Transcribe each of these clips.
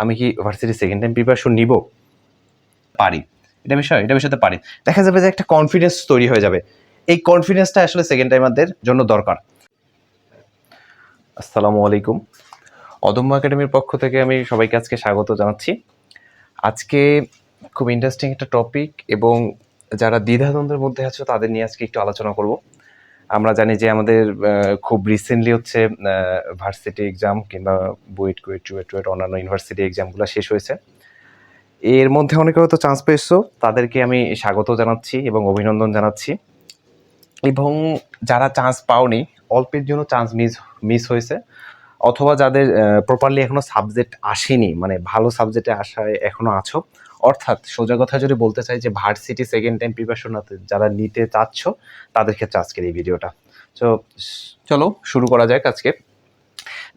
আমি কি varsity second time preparation নিব? পারি। এটা বিষয়, এটা বিষয়তে পারি। দেখা যাবে যে একটা কনফিডেন্স তৈরি হয়ে যাবে। এই কনফিডেন্সটা আসলে সেকেন্ড টাইমারদের জন্য দরকার। আসসালামু আলাইকুম। অদম্য একাডেমির পক্ষ থেকে আমি সবাইকে আজকে স্বাগত জানাচ্ছি। আজকে খুব ইন্টারেস্টিং একটা টপিক এবং যারা দ্বিধাদ্বন্দ্বের মধ্যে আছো তাদের নিয়ে আজকে একটু আলোচনা করব। আমরা জানি যে আমাদের খুব রিসেন্টলি হচ্ছে ভার্সিটি এক্সাম কিংবা বুয়েট কুয়েট টুয়েট টুয়েট অন্যান্য ইউনিভার্সিটি এক্সামগুলো শেষ হয়েছে। এর মধ্যে অনেকে হয়তো চান্স পেয়েছ, তাদেরকে আমি স্বাগত জানাচ্ছি এবং অভিনন্দন জানাচ্ছি। এবং যারা চান্স পাওনি, অল্পের জন্য চান্স মিস মিস হয়েছে। অথবা যাদের প্রপারলি এখনও সাবজেক্ট আসেনি মানে ভালো সাবজেক্টে আসায় এখনও আছো অর্থাৎ সোজা কথা যদি বলতে চাই যে ভার্সিটি সেকেন্ড টাইম প্রিপারেশন যারা নিতে চাচ্ছ, তাদের ক্ষেত্রে আজকের এই ভিডিওটা তো চলো শুরু করা যাক আজকে।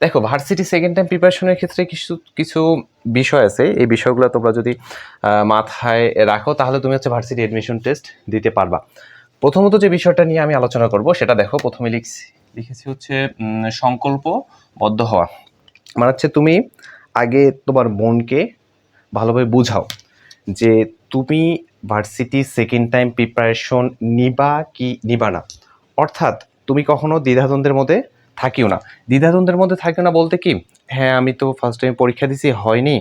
দেখো ভার্সিটি সেকেন্ড টাইম প্রিপারেশনের ক্ষেত্রে কিছু কিছু বিষয় আছে। এই বিষয়গুলো তোমরা যদি মাথায় রাখো, তাহলে তুমি হচ্ছে ভার্সিটি অ্যাডমিশন টেস্ট দিতে পারবা। প্রথমত যে বিষয়টা নিয়ে আমি আলোচনা করব, সেটা দেখো, প্রথমে লিখছি, লিখেছি হচ্ছে সংকল্পবদ্ধ হওয়া। মানে হচ্ছে তুমি আগে তোমার মনকে ভালোভাবে বুঝাও। যে তুমি ভার্সিটি সেকেন্ড টাইম প্রিপারেশন নিবা কি নিবা না? অর্থাৎ তুমি কখনো দ্বিধাদ্বন্দ্বের মধ্যে থাকিও না। দ্বিধাদ্বন্দ্বের মধ্যে থাকিও না বলতে কি হ্যাঁ আমি তো ফার্স্ট টাইম পরীক্ষা দিছি, হয়নি,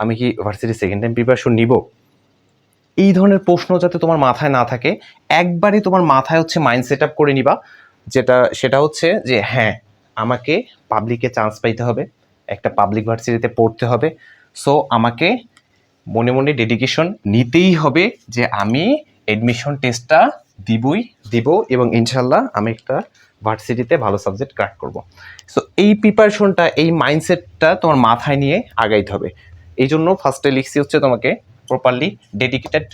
আমি কি ভার্সিটি সেকেন্ড টাইম প্রিপারেশন নিব? এই ধরনের প্রশ্ন যাতে তোমার মাথায় না থাকে, একবারই তোমার মাথায় হচ্ছে মাইন্ড সেট আপ করে নিবা, যেটা, সেটা হচ্ছে যে হ্যাঁ আমাকে পাবলিকে চান্স পাইতে হবে, একটা পাবলিক ভার্সিটিতে পড়তে হবে সো আমাকে মনে মনে ডেডিকেশন নিতেই হবে যে আমি এডমিশন টেস্টটা দিবই। দিব এবং ইনশাল্লাহ আমি একটা ভার্সিটিতে ভালো সাবজেক্ট ক্র্যাক করব। সো এই প্রিপারেশনটা এই মাইন্ডসেটটা তোমার মাথায় নিয়ে আগাইতে হবে। এই জন্য ফার্স্টে লিখছি হচ্ছে তোমাকে প্রপারলি ডেডিকেটেড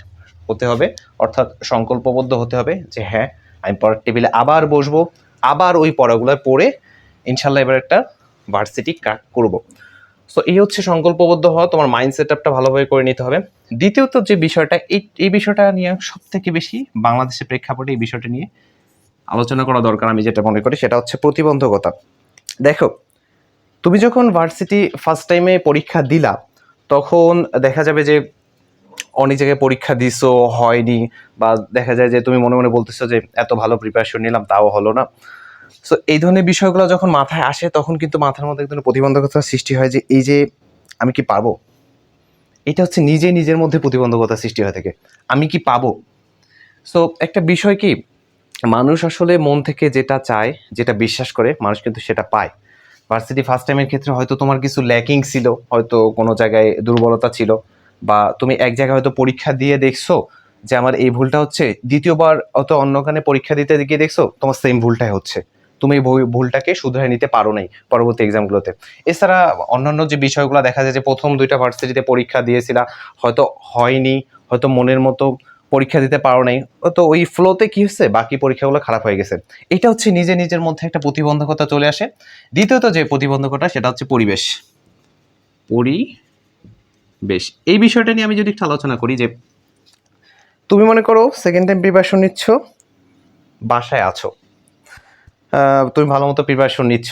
হতে হবে। অর্থাৎ সংকল্পবদ্ধ হতে হবে যে হ্যাঁ আমি পরের টেবিলে আবার বসবো, আবার ওই পড়াগুলো পড়ে ইনশাল্লাহ এবার একটা ভার্সিটি ক্র্যাক করব। সো এই হচ্ছে সংকল্পবদ্ধ হওয়া, তোমার মাইন্ড সেট আপটা ভালোভাবে করে নিতে হবে। দ্বিতীয়ত যে বিষয়টা, এই এই বিষয়টা নিয়ে সব থেকে বেশি বাংলাদেশের প্রেক্ষাপটে এই বিষয়টা নিয়ে আলোচনা করা দরকার আমি যেটা মনে করি, সেটা হচ্ছে প্রতিবন্ধকতা। দেখো, তুমি যখন ভার্সিটি ফার্স্ট টাইমে পরীক্ষা দিলা, তখন দেখা যাবে যে অনেক জায়গায় পরীক্ষা দিছো, হয়নি, বা দেখা যায় যে তুমি মনে মনে বলতেছো যে এত ভালো প্রিপারেশন নিলাম, তাও হলো না। সো এই ধরনের বিষয়গুলো যখন মাথায় আসে, তখন কিন্তু মাথার মধ্যে এক ধরনের প্রতিবন্ধকতার সৃষ্টি হয় যে, এই যে আমি কি পারব এটা হচ্ছে নিজে নিজের মধ্যে প্রতিবন্ধকতা সৃষ্টি হয়ে থাকে। আমি কি পাবো? সো একটা বিষয় কি? মানুষ আসলে মন থেকে যেটা চায়, যেটা বিশ্বাস করে, মানুষ কিন্তু সেটা পায়। ভার্সিটি ফার্স্ট টাইমের ক্ষেত্রে হয়তো তোমার কিছু ল্যাকিং ছিল, হয়তো কোনো জায়গায় দুর্বলতা ছিল, বা তুমি এক জায়গায় হয়তো পরীক্ষা দিয়ে দেখছ যে, আমার এই ভুলটা হচ্ছে, দ্বিতীয়বার অত অন্যখানে পরীক্ষা দিতে গিয়ে দেখছ, তোমার সেম ভুলটাই হচ্ছে। তুমি ভুলটাকে শুধরে নিতে পারো নাই পরবর্তী এক্সামগুলোতে এছাড়া অন্যান্য যে বিষয়গুলো দেখা যায় যে প্রথম দুইটা ভার্সিটিতে পরীক্ষা দিয়েছিলা হয়তো হয়নি হয়তো মনের মতো পরীক্ষা দিতে পারো নাই তো ওই ফ্লোতে কি হচ্ছে? বাকি পরীক্ষাগুলো খারাপ হয়ে গেছে। এটা হচ্ছে নিজে নিজের মধ্যে একটা প্রতিবন্ধকতা চলে আসে। দ্বিতীয়ত যে প্রতিবন্ধকতা সেটা হচ্ছে পরিবেশ। পরিবেশ। এই বিষয়টা নিয়ে আমি যদি একটু আলোচনা করি যে তুমি মনে করো সেকেন্ড টাইম প্রিপারেশন নিচ্ছ বাসায় আছো। তুমি ভালো মতো প্রিপারেশন নিচ্ছ।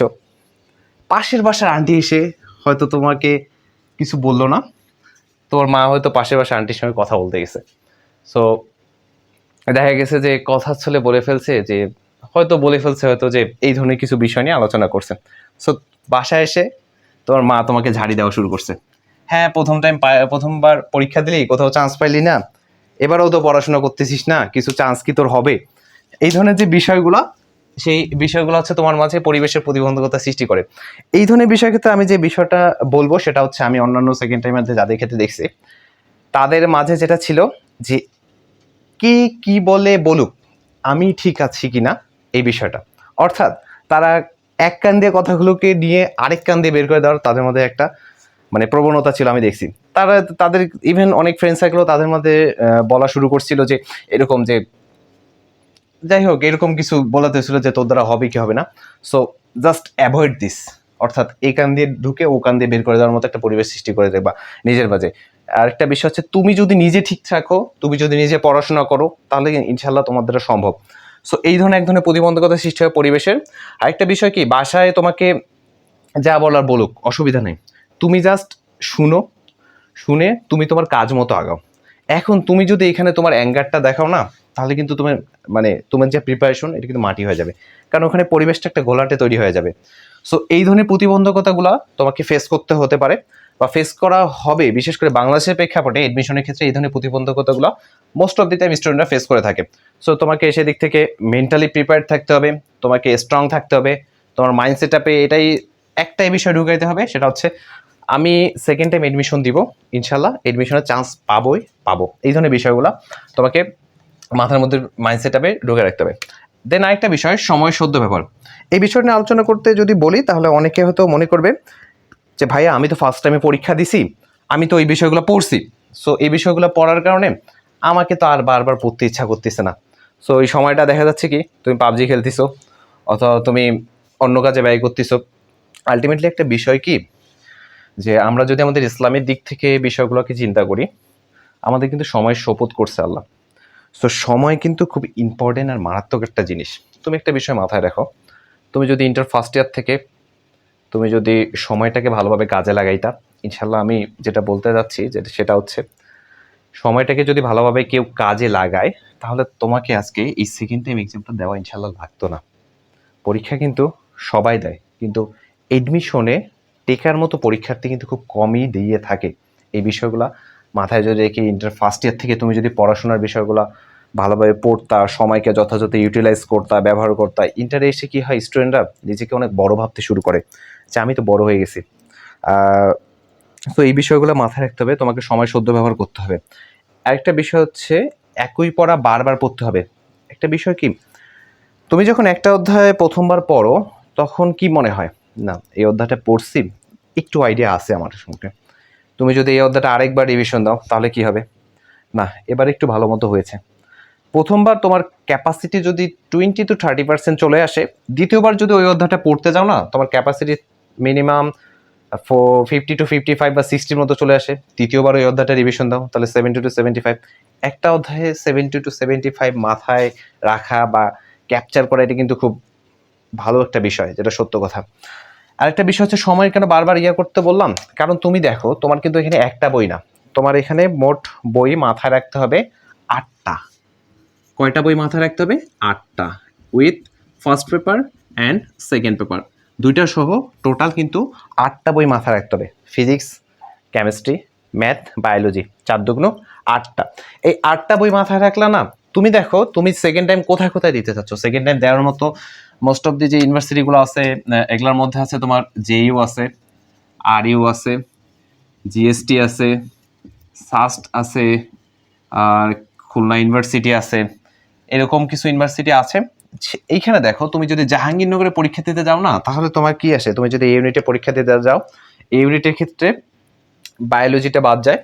পাশের বাসার আন্টি এসে হয়তো তোমাকে কিছু বলল না। তোমার মা হয়তো পাশের বাসার আন্টির সঙ্গে কথা বলতে গেছে। সো দেখা গেছে যে কথা ছলে বলে ফেলছে যে, হয়তো বলে ফেলছে হয়তো যে এই ধরনের কিছু বিষয় নিয়ে আলোচনা করছে। সো বাসায় এসে তোমার মা তোমাকে ঝাড়ি দেওয়া শুরু করছে। হ্যাঁ প্রথম টাইম প্রথমবার পরীক্ষা দিলি, কোথাও চান্স পাইলি না। এবারেও তো পড়াশোনা করতেছিস না, কিছু চান্স কি তোর হবে? এই ধরনের যে বিষয়গুলো সেই বিষয়গুলো হচ্ছে তোমার মাঝে পরিবেশের প্রতিবন্ধকতা সৃষ্টি করে। এই ধরনের বিষয়ের ক্ষেত্রে আমি যে বিষয়টা বলব, সেটা হচ্ছে আমি অন্যান্য সেকেন্ড টাইমের যাদের ক্ষেত্রে দেখছি, তাদের মাঝে যেটা ছিল যে, কি কি বলে বলুক, আমি ঠিক আছি কিনা এই বিষয়টা। অর্থাৎ তারা এক কান দিয়ে কথাগুলোকে নিয়ে আরেক কান দিয়ে বের করে দেওয়ার তাদের মধ্যে একটা মানে প্রবণতা ছিল আমি দেখছি। তারা, তাদের ইভেন অনেক ফ্রেন্ড সার্কেলও তাদের মধ্যে বলা শুরু করছিল যে, এরকম যে যাই হোক, এরকম কিছু বলাতে ছিল যে তোর দ্বারা হবে কি হবে না। সো জাস্ট অ্যাভয়েড দিস অর্থাৎ এই কান দিয়ে ঢুকে ও কান দিয়ে বের করে দেওয়ার মতো একটা পরিবেশ সৃষ্টি করে দেবা নিজের মাঝে। আরেকটা বিষয় হচ্ছে, তুমি যদি নিজে ঠিক থাকো, তুমি যদি নিজে পড়াশোনা করো, তাহলে ইনশাল্লাহ তোমার দ্বারা সম্ভব। সো এই ধরনের এক ধরনের প্রতিবন্ধকতা সৃষ্টি হয় পরিবেশের। আরেকটা বিষয় কি, বাসায় তোমাকে যা বলার বলুক, অসুবিধা নেই। তুমি জাস্ট শুনো, শুনে তুমি তোমার কাজ মতো আগাও। এখন তুমি যদি এখানে তোমার অ্যাঙ্গারটা দেখাও না তাহলে কিন্তু তোমার মানে তোমার যে প্রিপারেশন এটা কিন্তু মাটি হয়ে যাবে। কারণ ওখানে পরিবেশটা একটা গোলাটে তৈরি হয়ে যাবে। সো এই ধরনের প্রতিবন্ধকতাগুলো তোমাকে ফেস করতে হতে পারে বা ফেস করা হবে, বিশেষ করে বাংলাদেশের প্রেক্ষাপটে এডমিশনের ক্ষেত্রে এই ধরনের প্রতিবন্ধকতাগুলো মোস্ট অফ দি টাইম স্টুডেন্টরা ফেস করে থাকে। সো তোমাকে সেই দিক থেকে মেন্টালি প্রিপেয়ার্ড থাকতে হবে, তোমাকে স্ট্রং থাকতে হবে, তোমার মাইন্ড সেট আপে এটাই একটাই বিষয় ঢুকাইতে হবে, সেটা হচ্ছে আমি সেকেন্ড টাইম এডমিশন দিব ইনশাল্লাহ এডমিশনের চান্স পাবোই, পাবো। এই ধরনের বিষয়গুলো তোমাকে মাথার মধ্যে মাইন্ড সেট আপে ঢুকে রাখতে হবে। দেন আরেকটা বিষয়, সময় সদ্য ব্যবহার। এই বিষয় নিয়ে আলোচনা করতে যদি বলি, তাহলে অনেকে হয়তো মনে করবে যে, ভাইয়া, আমি তো ফার্স্ট টাইমে পরীক্ষা দিছি, আমি তো এই বিষয়গুলো পড়ছি। সো এই বিষয়গুলো পড়ার কারণে আমাকে তো আর বারবার পড়তে ইচ্ছা করতেছে না। সো এই সময়টা দেখা যাচ্ছে কি, তুমি পাবজি খেলতেছো, অথবা তুমি অন্য কাজে ব্যয় করতেছো। আলটিমেটলি একটা বিষয় কি, যে আমরা যদি আমাদের ইসলামের দিক থেকে বিষয়গুলোকে চিন্তা করি, আমাদের কিন্তু সময় শপথ করছে আল্লাহ। সো সময় কিন্তু খুব ইম্পর্টেন্ট আর মারাত্মক একটা জিনিস। তুমি একটা বিষয় মাথায় রাখো। তুমি যদি ইন্টার ফার্স্ট ইয়ার থেকে তুমি যদি সময়টাকে ভালোভাবে কাজে লাগাইতা ইনশাল্লাহ আমি যেটা বলতে যাচ্ছি যে সেটা হচ্ছে, সময়টাকে যদি ভালোভাবে কেউ কাজে লাগায়, তাহলে তোমাকে আজকে এই সেকেন্ড টাইম এক্সামটা দেওয়া ইনশাল্লাহ লাগতো না। পরীক্ষা কিন্তু সবাই দেয়, কিন্তু এডমিশনে টেকার মতো পরীক্ষার্থী কিন্তু খুব কমই দিয়ে থাকে। এই বিষয়গুলো মাথায় যদি রেখে ইন্টার ফার্স্ট ইয়ার থেকে তুমি যদি পড়াশোনার বিষয়গুলো ভালোভাবে পড়তা, সময়কে যথাযথ ইউটিলাইজ করতা, ব্যবহার করতা ইন্টারে এসে কী হয় স্টুডেন্টরা নিজেকে অনেক বড় ভাবতে শুরু করে যে আমি তো বড় হয়ে গেছি। তো এই বিষয়গুলো মাথায় রাখতে হবে, তোমাকে সময় সদ্য ব্যবহার করতে হবে। আরেকটা বিষয় হচ্ছে একই পড়া বারবার পড়তে হবে। একটা বিষয় কি? তুমি যখন একটা অধ্যায় প্রথমবার পড়ো, তখন কি মনে হয়? না, এই অধ্যায়টা পড়ছি, একটু আইডিয়া আছে আমার সঙ্গে তুমি যদি এই অধ্যায়টা আরেকবার রিভিশন দাও, তাহলে কি হবে? না, এবার একটু ভালো মতো হয়েছে। প্রথমবার তোমার ক্যাপাসিটি যদি টোয়েন্টি টু থার্টি পার্সেন্ট চলে আসে, দ্বিতীয়বার যদি ওই অধ্যায়টা পড়তে যাও না, তোমার capacity minimum fifty two fifty five বা সিক্সটির মতো চলে আসে। তৃতীয়বার ওই অধ্যায়টা রিভিশন দাও, তাহলে সেভেন্টি টু সেভেন্টি ফাইভ একটা অধ্যায়ে সেভেন্টি টু সেভেন্টি ফাইভ মাথায় রাখা বা ক্যাপচার করা, এটা কিন্তু খুব ভালো একটা বিষয়, যেটা সত্য কথা। আরেকটা বিষয় হচ্ছে সময় কেন বারবার ইয়া করতে বললাম? কারণ তুমি দেখো, তোমার কিন্তু এখানে একটা বই না। তোমার এখানে মোট বই মাথায় রাখতে হবে আটটা। কয়টা বই মাথায় রাখতে হবে? আটটা। With first paper and second paper. দুইটা সহ টোটাল কিন্তু আটটা বই মাথায় রাখতে হবে। Physics, chemistry, math, biology. চার দুগুণ আটটা। এই আটটা বই মাথায় রাখলা না তুমি দেখো, তুমি সেকেন্ড টাইম কোথায় কোথায় দিতে চাচ্ছ? সেকেন্ড টাইম দেওয়ার মতো মোস্ট অফ দি যে ইউনিভার্সিটিগুলো আছে এগুলোর মধ্যে আছে তোমার জেইউ আছে আর ইউ আছে জিএসটি আছে সাস্ট আছে, আর খুলনা ইউনিভার্সিটি আছে, এরকম কিছু ইউনিভার্সিটি আছে। এইখানে দেখো, তুমি যদি জাহাঙ্গীরনগরে পরীক্ষা দিতে যাও না, তাহলে তোমার কি আসে? তুমি যদি ইউনিটে পরীক্ষা দিতে যাও ইউনিটের ক্ষেত্রে বায়োলজিটা বাদ যায়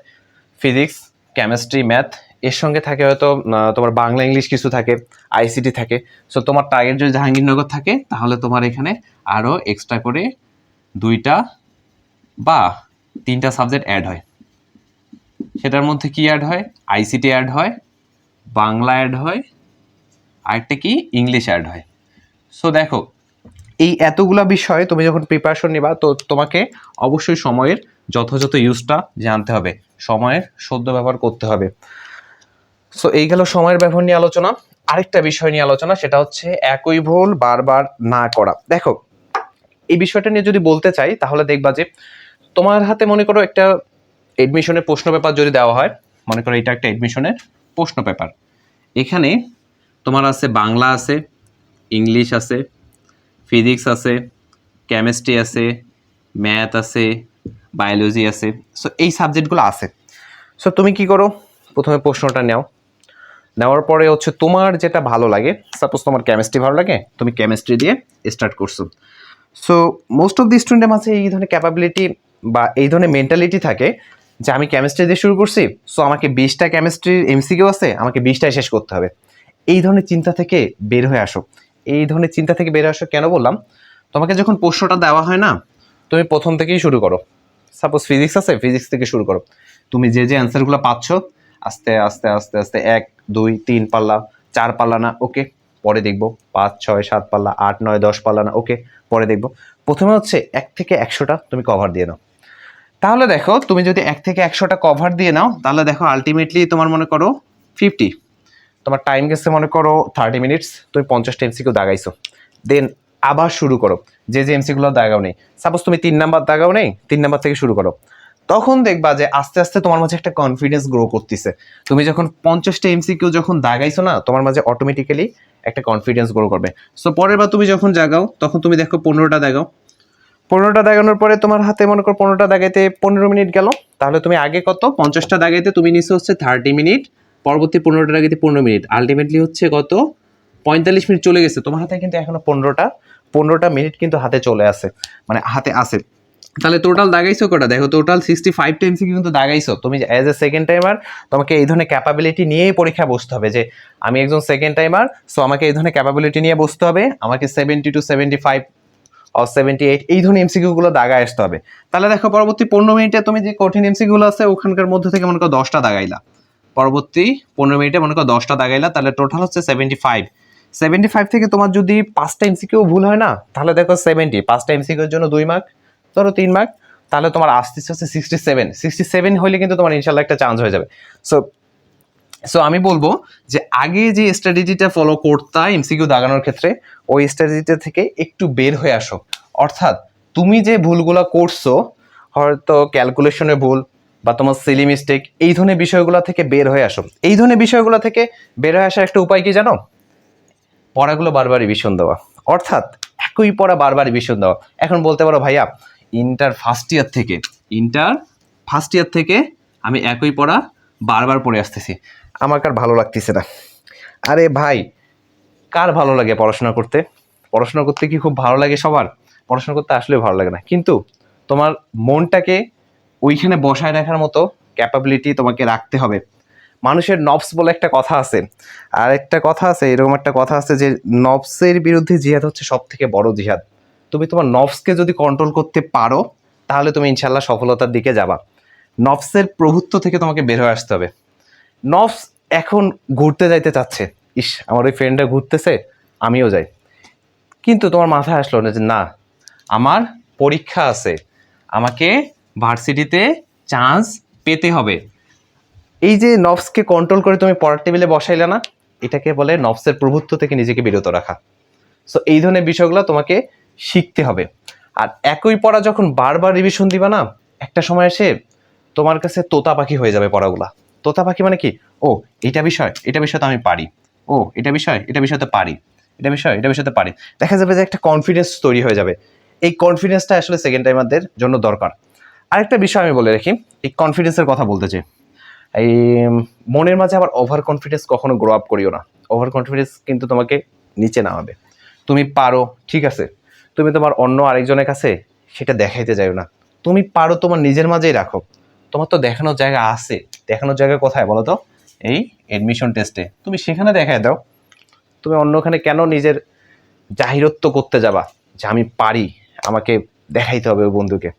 ফিজিক্স কেমিস্ট্রি ম্যাথ এর সঙ্গে থাকে হয়তো তোমার বাংলা ইংলিশ কিছু থাকে আইসিটি থাকে। সো তোমার টার্গেট যদি জাহাঙ্গীরনগর থাকে, তাহলে তোমার এখানে আরও এক্সট্রা করে দুইটা বা তিনটা সাবজেক্ট অ্যাড হয়। সেটার মধ্যে কি অ্যাড হয়? আইসিটি অ্যাড হয়, বাংলা অ্যাড হয়, আরেকটা কি? ইংলিশ অ্যাড হয়। সো দেখো, এই এতগুলা বিষয় তুমি যখন প্রিপারেশন নিবা, তো তোমাকে অবশ্যই সময়ের যথাযথ ইউজটা জানতে হবে। সময়ের সদ্য ব্যবহার করতে হবে। সো এই গেল সময়ের ব্যবহার নিয়ে আলোচনা। আরেকটা বিষয় নিয়ে আলোচনা, সেটা হচ্ছে একই ভুল বারবার না করা। দেখো, এই বিষয়টা নিয়ে যদি বলতে চাই, তাহলে দেখবা যে তোমার হাতে মনে করো একটা এডমিশনের প্রশ্ন পেপার যদি দেওয়া হয়, মনে করো এটা একটা এডমিশনের প্রশ্ন পেপার এখানে তোমার আছে বাংলা আছে, ইংলিশ আছে ফিজিক্স আছে কেমিস্ট্রি আছে ম্যাথ আছে বায়োলজি আছে। সো এই সাবজেক্টগুলো আছে। সো তুমি কি করো? প্রথমে প্রশ্নটা নাও। নেওয়ার পরে হচ্ছে তোমার যেটা ভালো লাগে সাপোজ তোমার কেমিস্ট্রি ভালো লাগে, তুমি কেমিস্ট্রি দিয়ে স্টার্ট করছ। সো মোস্ট অফ দি স্টুডেন্টের মাঝে এই ধরনের ক্যাপাবিলিটি বা এই ধরনের মেন্টালিটি থাকে যে আমি কেমিস্ট্রি দিয়ে শুরু করছি সো আমাকে বিশটা কেমিস্ট্রির এমসিকিউ আছে, আমাকে বিশটাই শেষ করতে হবে। এই ধরনের চিন্তা থেকে বের হয়ে আসো। এই ধরনের চিন্তা থেকে বের আসো কেন বললাম? তোমাকে যখন প্রশ্নটা দেওয়া হয় না, তুমি প্রথম থেকেই শুরু করো। সাপোজ ফিজিক্স আছে ফিজিক্স থেকে শুরু করো। তুমি যে যে অ্যান্সারগুলো পাচ্ছ আস্তে আস্তে আস্তে আস্তে এক, দুই, তিন পাল্লা, চার পাল্লা না, ওকে, পরে দেখব। পাঁচ, ছয়, সাত পাল্লা, আট, নয়, দশ পাল্লা না, ওকে, পরে দেখব। প্রথমে হচ্ছে এক থেকে একশোটা তুমি কভার দিয়ে নাও। তাহলে দেখো, তুমি যদি এক থেকে একশোটা কভার দিয়ে নাও, তাহলে দেখো আলটিমেটলি তোমার মনে করো ফিফটি তোমার টাইম গেছে মনে করো থার্টি মিনিটস তুমি পঞ্চাশটা এমসিকিউ দাগাইছো। দেন আবার শুরু করো। যে যে এমসিগুলো দাগাও নেই সাপোজ তুমি তিন নাম্বার দাগাও নেই, তিন নাম্বার থেকে শুরু করো। তখন দেখবা যে আস্তে আস্তে তোমার মাঝে একটা কনফিডেন্স গ্রো করতেছে। তুমি যখন পঞ্চাশটা এমসিকিউ যখন দাগাইছো না, তোমার মাঝে অটোমেটিক্যালি একটা কনফিডেন্স গ্রো করবে। সো পরের বার তুমি যখন জাগাও, তখন তুমি দেখো পনেরোটা দাগাও। পনেরোটা দাগানোর পরে তোমার হাতে মনে করো পনেরোটা দাগাইতে পনেরো মিনিট গেল। তাহলে তুমি আগে কত? পঞ্চাশটা দাগাইতে তুমি নিচে হচ্ছে থার্টি মিনিট। পরবর্তী পনেরোটা দাগাইতে পনেরো মিনিট। আলটিমেটলি হচ্ছে কত? পঁয়তাল্লিশ মিনিট চলে গেছে। তোমার হাতে কিন্তু এখনও পনেরোটা পনেরোটা মিনিট কিন্তু হাতে চলে আসে মানে হাতে আসে তাহলে টোটাল দাগাইছো কটা? দেখো টোটাল সিক্সটি ফাইভ টাইমস কিন্তু দাগাইছো। তুমি অ্যাজ এ সেকেন্ড টাইমার তোমাকে এই ধরনের ক্যাপাবিলিটি নিয়েই পরীক্ষা বসতে হবে যে, আমি একজন সেকেন্ড টাইমার সো আমাকে এই ধরনের ক্যাপাবিলিটি নিয়ে বসতে হবে। আমাকে seventy two seventy five or seventy eight এই ধরনের এমসিকিউগুলো দাগায় আসতে হবে। তাহলে দেখো, পরবর্তী পনেরো মিনিটে তুমি যে কঠিন এমসিকিউগুলো আছে, ওখানকার মধ্যে থেকে মনে করো দশটা দাগাইলা। পরবর্তী পনেরো মিনিটে মনে করো দশটা দাগাইলা, তাহলে টোটাল হচ্ছে সেভেন্টি ফাইভ সেভেন্টি ফাইভ থেকে তোমার যদি পাঁচটা এমসিকিউ ভুল হয় না, তাহলে দেখো সেভেন্টি পাঁচটা এমসিকিউর জন্য দুই মার্ক ধরো তিন মার্ক তাহলে তোমার আসতেছে হচ্ছে সিক্সটি সেভেন সিক্সটি সেভেন হলে কিন্তু তোমার ইনশাল্লাহ একটা চান্স হয়ে যাবে। সো সো আমি বলব যে আগে যে স্ট্র্যাটেজিটা ফলো করতা এমসিকিউ দাগানোর ক্ষেত্রে, ওই স্ট্র্যাটেজিটা থেকে একটু বের হয়ে আসো। অর্থাৎ তুমি যে ভুলগুলো করছ, হয়তো ক্যালকুলেশনে ভুল বা তোমার সিলি মিস্টেক এই ধরনের বিষয়গুলো থেকে বের হয়ে আসো। এই ধরনের বিষয়গুলো থেকে বের হয়ে আসার একটা উপায় কি জানো? পড়াগুলো বারবার রিভিশন দেওয়া। অর্থাৎ একই পড়া বারবার রিভিশন দেওয়া। এখন বলতে পারো, ভাইয়া ইন্টার ফার্স্ট ইয়ার থেকে ইন্টার ফার্স্ট ইয়ার থেকে আমি একই পড়া বারবার পড়ে আসতেছি। আমার কার ভালো লাগতেছে না। আরে ভাই, কার ভালো লাগে পড়াশোনা করতে? পড়াশোনা করতে কি খুব ভালো লাগে সবার? পড়াশোনা করতে আসলে ভালো লাগে না। কিন্তু তোমার মনটাকে ওইখানে বসায় রাখার মতো ক্যাপাবিলিটি তোমাকে রাখতে হবে। মানুষের নবস বলে একটা কথা আছে। আর একটা কথা আছে, এরকম একটা কথা আছে যে নবসের বিরুদ্ধে জিহাদ হচ্ছে সব থেকে বড় জিহাদ। তুমি তোমার নবসকে যদি কন্ট্রোল করতে পারো, তাহলে তুমি ইনশাল্লাহ সফলতার দিকে যাবা। নবসের প্রভুত্ব থেকে তোমাকে বের হয়ে আসতে হবে। নবস এখন ঘুরতে যাইতে চাচ্ছে। ইস, আমার ওই ফ্রেন্ডরা ঘুরতেছে, আমিও যাই। কিন্তু তোমার মাথায় আসলো না যে, না, আমার পরীক্ষা আছে। আমাকে ভার্সিটিতে চান্স পেতে হবে। এই যে নফসকে কন্ট্রোল করে তুমি পড়ার টেবিলে বসাইলে না, এটাকে বলে নফসের প্রভুত্ব থেকে নিজেকে বিরত রাখা। সো এই ধরনের বিষয়গুলো তোমাকে শিখতে হবে। আর একই পড়া যখন বারবার রিভিশন দিবা না, একটা সময় এসে তোমার কাছে তোতা পাখি হয়ে যাবে পড়াগুলা। তোতা পাখি মানে কি? ও, এটা বিষয় এটা বিষয় তো আমি পারি। ও, এটা বিষয় এটা বিষয় তো পারি। এটা বিষয় এটা বিষয় তো পারি। দেখা যাবে যে একটা কনফিডেন্স তৈরি হয়ে যাবে। এই কনফিডেন্সটা আসলে সেকেন্ড টাইমারদের জন্য দরকার। আরেকটা বিষয় আমি বলে রাখি, এই কনফিডেন্সের কথা বলতে চাই। এই, মনের মাঝে আবার ওভার কনফিডেন্স কখনো গ্রো আপ করিও না। ওভার কনফিডেন্স কিন্তু তোমাকে নিচে নামাবে। তুমি পারো, ঠিক আছে। তুমি তোমার অন্য আরেকজনের কাছে সেটা দেখাইতে যাও না। তুমি পারো তোমার নিজের মাঝেই রাখো। তোমার তো দেখানোর জায়গা আছে। দেখানোর জায়গা কোথায় বলো তো? এই অ্যাডমিশন টেস্টে তুমি সেখানে দেখায় দাও। তুমি অন্যখানে কেন নিজের জাহিরত্ব করতে যাবা? যে আমি পারি, আমাকে দেখাইতে হবে ওই বন্ধুকে।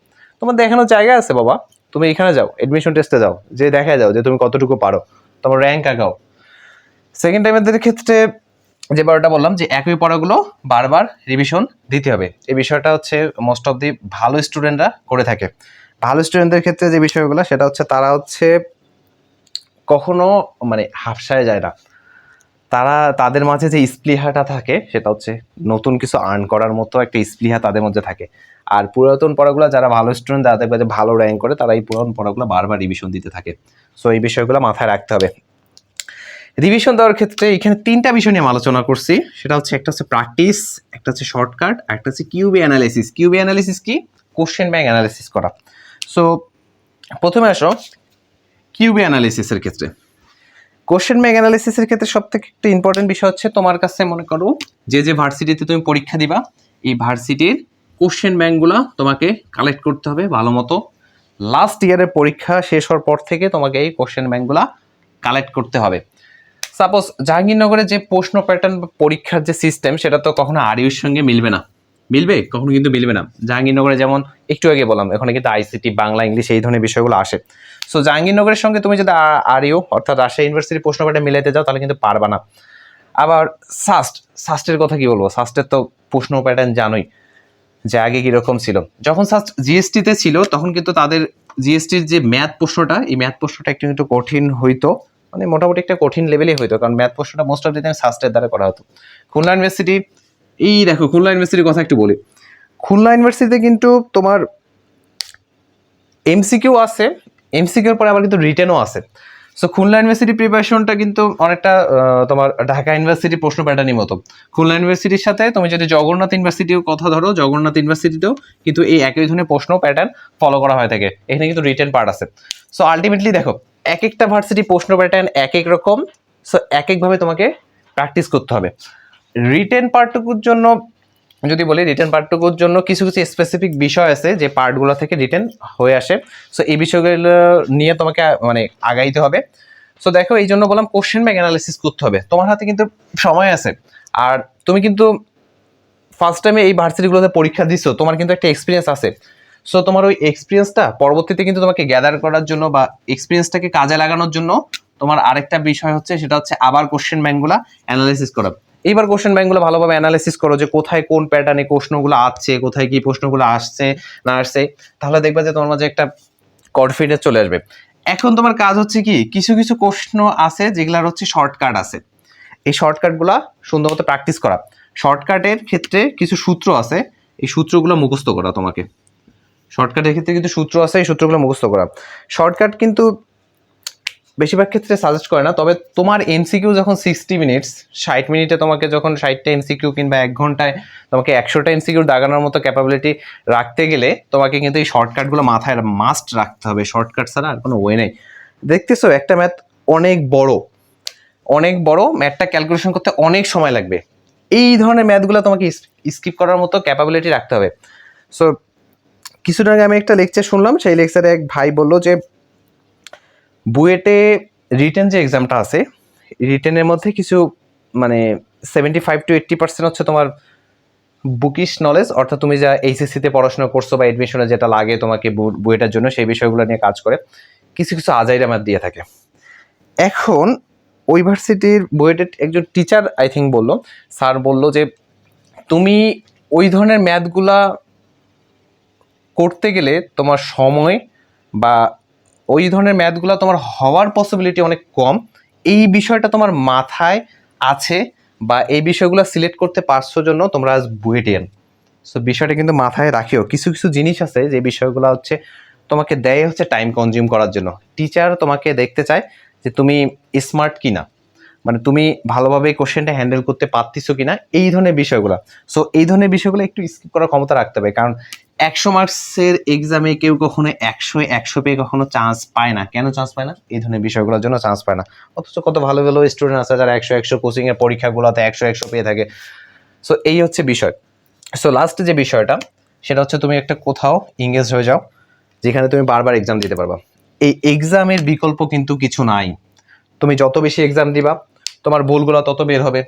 তোমার দেখানোর জায়গা আছে বাবা। তুমি এখানে যাও অ্যাডমিশন টেস্টে যাও। যে দেখা যাও যে তুমি কতটুকু পারো। তোমার র্যাঙ্ক আগাও। সেকেন্ড টাইমের ক্ষেত্রে যে বারোটা বললাম, যে একই পড়াগুলো বারবার রিভিশন দিতে হবে। এই বিষয়টা হচ্ছে মোস্ট অফ দি ভালো স্টুডেন্টরা করে থাকে। ভালো স্টুডেন্টদের ক্ষেত্রে যে বিষয়গুলো, সেটা হচ্ছে তারা হচ্ছে কখনো মানে হাফসায় যায় না। তারা, তাদের মাঝে যে স্পৃহাটা থাকে, সেটা হচ্ছে নতুন কিছু আর্ন করার মতো একটা স্পৃহা তাদের মধ্যে থাকে। আর পুরাতন পড়াগুলো, যারা ভালো স্টুডেন্ট যে ভালো র্যাঙ্ক করে, তারা এই পুরাতন পড়াগুলো বারবার রিভিশন দিতে থাকে। সো এই বিষয়গুলো মাথায় রাখতে হবে। রিভিশন দেওয়ার ক্ষেত্রে এখানে তিনটা বিষয় নিয়ে আলোচনা করছি। সেটা হচ্ছে একটা হচ্ছে প্র্যাকটিস একটা হচ্ছে শর্টকাট একটা হচ্ছে কিউবি অ্যানালিসিস কিউবি অ্যানালিসিস কি? কোশ্চেন ব্যাংক অ্যানালিসিস করা। সো প্রথমে আসো কিউবি অ্যানালিসিসের ক্ষেত্রে। কোশ্চেন ব্যাংক অ্যানালিসিসের ক্ষেত্রে সব থেকে একটা ইম্পর্টেন্ট বিষয় হচ্ছে তোমার কাছে মনে করো যে যে ভার্সিটিতে তুমি পরীক্ষা দিবা, এই ভার্সিটির কোশ্চেন ব্যাংকগুলো তোমাকে কালেক্ট করতে হবে ভালো মতো। লাস্ট ইয়ারের পরীক্ষা শেষ হওয়ার পর থেকে তোমাকে এই কোশ্চেন ব্যাংকগুলো কালেক্ট করতে হবে। সাপোজ জাহাঙ্গীরনগরে যে প্রশ্ন প্যাটার্ন বা পরীক্ষার যে সিস্টেম সেটা তো কখনো আরইউর সঙ্গে মিলবে না। মিলবে? কখনো কিন্তু মিলবে না। জাহাঙ্গীরনগরে যেমন একটু আগে বললাম ওখানে কিন্তু আইসিটি বাংলা, ইংলিশ এই ধরনের বিষয়গুলো আসে। সো জাহাঙ্গীরনগরের সঙ্গে তুমি যদি আরইউ অর্থাৎ রাজশাহী ইউনিভার্সিটির প্রশ্ন প্যাটার্ন মিলাইতে যাও, তাহলে কিন্তু পারবা না। আবার সাস্ট সাস্টের কথা কি বলব? সাস্টের তো প্রশ্ন প্যাটার্ন জানোই, যে আগে কীরকম ছিল। যখন সাস্ট জিএসটিতে ছিল, তখন কিন্তু তাদের জিএসটির যে ম্যাথ প্রশ্নটা, এই ম্যাথ প্রশ্নটা একটু একটু কঠিন হইতো। মানে মোটামুটি একটা কঠিন লেভেলই হইতো কারণ ম্যাথ প্রশ্নটা মোস্ট অফ দি টাইম সাস্টের দ্বারা করা হতো। খুলনা ইউনিভার্সিটি এই দেখো খুলনা ইউনিভার্সিটির কথা একটু বলি। খুলনা ইউনিভার্সিটিতে কিন্তু তোমার এমসিকিউ আছে এমসিকিউর পরে আবার কিন্তু রিটেনও আছে। সো খুলনা ইউনিভার্সিটি প্রিপারেশনটা কিন্তু অনেকটা তোমার ঢাকা ইউনিভার্সিটি প্রশ্ন প্যাটার্নই মতো। খুলনা ইউনিভার্সিটির সাথে তুমি যদি জগন্নাথ ইউনিভার্সিটির কথা ধরো জগন্নাথ ইউনিভার্সিটিতেও কিন্তু এই একই ধরনের প্রশ্ন প্যাটার্ন ফলো করা হয়ে থাকে। এখানে কিন্তু রিটেন পার্ট আছে। সো আলটিমেটলি দেখো এক একটা ভার্সিটি প্রশ্ন প্যাটার্ন এক এক রকম সো এক একভাবে তোমাকে প্র্যাকটিস করতে হবে। রিটেন পার্টটুকুর জন্য, যদি বলি রিটেন পার্টটুকুর জন্য কিছু কিছু স্পেসিফিক বিষয় আছে যে পার্টগুলো থেকে রিটেন হয়ে আসে। সো এই বিষয়গুলো নিয়ে তোমাকে মানে আগাইতে হবে। সো দেখো, এই জন্য বললাম কোশ্চেন ব্যাংক অ্যানালিসিস করতে হবে। তোমার হাতে কিন্তু সময় আছে। আর তুমি কিন্তু ফার্স্ট টাইমে এই ভার্সিটিগুলোতে পরীক্ষা দিছো, তোমার কিন্তু একটা এক্সপিরিয়েন্স আছে। সো তোমার ওই এক্সপিরিয়েন্সটা পরবর্তীতে কিন্তু তোমাকে গ্যাদার করার জন্য বা এক্সপিরিয়েন্সটাকে কাজে লাগানোর জন্য তোমার আরেকটা বিষয় হচ্ছে, সেটা হচ্ছে আবার কোশ্চেন ব্যাংকগুলো অ্যানালাইসিস করা। এইবার কোশ্চেন ব্যাংকগুলো ভালোভাবে অ্যানালাইসিস করো যে কোথায় কোন প্যাটার্নে প্রশ্নগুলো আসছে, কোথায় কি প্রশ্নগুলো আসছে, না আসছে। তাহলে দেখবা যে তোমার মাঝে একটা কনফিডেন্স চলে আসবে। এখন তোমার কাজ হচ্ছে কি, কিছু কিছু প্রশ্ন আছে যেগুলার হচ্ছে শর্টকাট আছে। এই শর্টকাটগুলো সুন্দর মতো প্র্যাকটিস করা। শর্টকাটের ক্ষেত্রে কিছু সূত্র আছে, এই সূত্রগুলো মুখস্থ করা তোমাকে। শর্টকাটের ক্ষেত্রে কিন্তু সূত্র আছে, এই সূত্রগুলো মুখস্থ করা। শর্টকাট কিন্তু বেশিরভাগ ক্ষেত্রে সাজেস্ট করে না, তবে তোমার এমসিকিউ যখন সিক্সটি মিনিটস ষাট মিনিটে তোমাকে যখন ষাটটা এমসিকিউ কিংবা এক ঘন্টায় তোমাকে একশোটা এমসিকিউ দাগানোর মতো ক্যাপাবিলিটি রাখতে গেলে তোমাকে কিন্তু এই শর্টকাটগুলো মাথায় মাস্ট রাখতে হবে। শর্টকাট ছাড়া আর কোনো ওয়ে নেই। দেখতেছো, একটা ম্যাথ অনেক বড়। অনেক বড় ম্যাথটা ক্যালকুলেশন করতে অনেক সময় লাগবে। এই ধরনের ম্যাথগুলো তোমাকে স্কিপ করার মতো ক্যাপাবিলিটি রাখতে হবে। সো কিছুদিন আগে আমি একটা লেকচার শুনলাম, সেই লেকচারে এক ভাই বলল যে, বুয়েটে রিটেন যে এক্সামটা আছে রিটেনের মধ্যে কিছু মানে seventy five to eighty percent হচ্ছে তোমার বুকিশ নলেজ অর্থাৎ তুমি যা এইচএসসিতে পড়াশোনা করছ বা এডমিশনে যেটা লাগে তোমাকে বুয়েটার জন্য সেই বিষয়গুলো নিয়ে কাজ করে, কিছু কিছু আজাইরা ম্যাথ দিয়ে থাকে। এখন ওই বুয়েটের একজন টিচার আই থিঙ্ক বলল, স্যার বলল যে, তুমি ওই ধরনের ম্যাথগুলা করতে গেলে তোমার সময় বা ওই ধরনের ম্যাথগুলো তোমার হওয়ার পসিবিলিটি অনেক কম। এই বিষয়টা তোমার মাথায় আছে বা এই বিষয়গুলো সিলেক্ট করতে পারছ জন্য তোমরা আজ বুয়েটিয়ান। সো বিষয়টা কিন্তু মাথায় রাখিও। কিছু কিছু জিনিস আছে যে বিষয়গুলো হচ্ছে তোমাকে দেয় হচ্ছে টাইম কনজিউম করার জন্য। টিচার তোমাকে দেখতে চায় যে তুমি স্মার্ট কিনা। মানে তুমি ভালোভাবে কোশ্চেনটা হ্যান্ডেল করতে পারতেছো কিনা। এই ধরনের বিষয়গুলো। সো এই ধরনের বিষয়গুলো একটু স্কিপ করার ক্ষমতা রাখতে হবে। কারণ একশো মার্কসের এক্সামে কেউ কখনো একশো একশো পেয়ে কখনো চান্স পায় না। কেন চান্স পায় না? এই ধরনের বিষয়গুলোর জন্য চান্স পায় না। অথচ কত ভালো ভালো স্টুডেন্ট আছে যারা একশো একশো কোচিংয়ের পরীক্ষাগুলোতে একশো একশো পেয়ে থাকে। সো এই হচ্ছে বিষয়। সো লাস্ট যে বিষয়টা, সেটা হচ্ছে তুমি একটা কোথাও ইংগেজ হয়ে যাও, যেখানে তুমি বারবার এক্সাম দিতে পারবা। এই এক্সামের বিকল্প কিন্তু কিছু নাই। তুমি যত বেশি এক্সাম দিবা, তোমার ভুলগুলো তত বের হবে।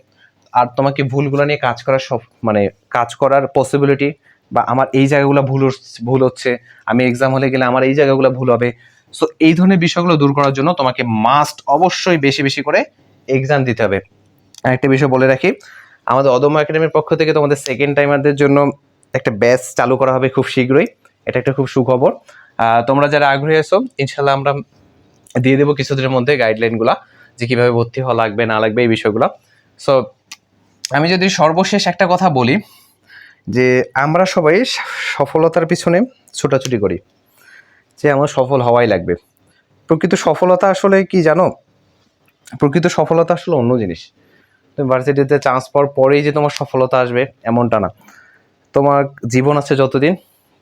আর তোমাকে ভুলগুলো নিয়ে কাজ করার সব মানে কাজ করার পসিবিলিটি বা আমার এই জায়গাগুলো ভুল ভুল হচ্ছে, আমি এক্সাম হলে গেলে আমার এই জায়গাগুলো ভুল হবে। সো এই ধরনের বিষয়গুলো দূর করার জন্য তোমাকে মাস্ট অবশ্যই বেশি বেশি করে এক্সাম দিতে হবে। আরেকটা বিষয় বলে রাখি, আমাদের অদম্য একাডেমির পক্ষ থেকে তোমাদের সেকেন্ড টাইমারদের জন্য একটা ব্যাচ চালু করা হবে খুব শীঘ্রই। এটা একটা খুব সুখবর। তোমরা যারা আগ্রহী আছো ইনশাল্লাহ আমরা দিয়ে দেবো কিছুদিনের মধ্যে গাইডলাইনগুলা যে কীভাবে ভর্তি হওয়া লাগবে, না লাগবে এই বিষয়গুলো। সো আমি যদি সর্বশেষ একটা কথা বলি যে আমরা সবাই সফলতার পিছনে ছোটাছুটি করি, যে আমার সফল হওয়াই লাগবে। প্রকৃত সফলতা আসলে কি জানো? প্রকৃত সফলতা আসলে অন্য জিনিস। তুমি ভার্সিটিতে চান্স পাওয়ার পরেই যে তোমার সফলতা আসবে, এমনটা না। তোমার জীবন আছে যতদিন,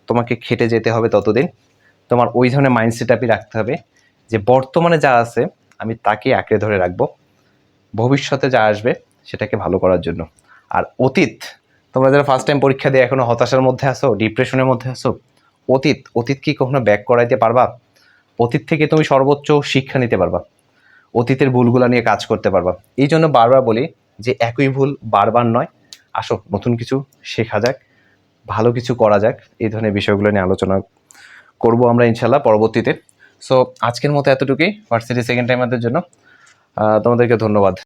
তোমাকে খেটে যেতে হবে ততদিন। তোমার ওই ধরনের মাইন্ডসেট আপই রাখতে হবে, যে বর্তমানে যা আছে, আমি তাকে আঁকড়ে ধরে রাখব। ভবিষ্যতে যা আসবে, সেটাকে ভালো করার জন্য। আর অতীত তোমরা যারা ফার্স্ট টাইম পরীক্ষা দিয়ে এখনও হতাশার মধ্যে আসো ডিপ্রেশনের মধ্যে আসো অতীত অতীত কি কখনো ব্যাক করাইতে পারবা? অতীত থেকে তুমি সর্বোচ্চ শিক্ষা নিতে পারবা। অতীতের ভুলগুলো নিয়ে কাজ করতে পারবা। এই জন্য বারবার বলি যে একই ভুল বারবার নয়। আসো, নতুন কিছু শেখা যাক, ভালো কিছু করা যাক, এই ধরনের বিষয়গুলো নিয়ে আলোচনা করব আমরা ইনশাল্লাহ পরবর্তীতে। সো আজকের মতো এতটুকুই ভার্সিটি সেকেন্ড টাইমারদের জন্য। তোমাদেরকে ধন্যবাদ।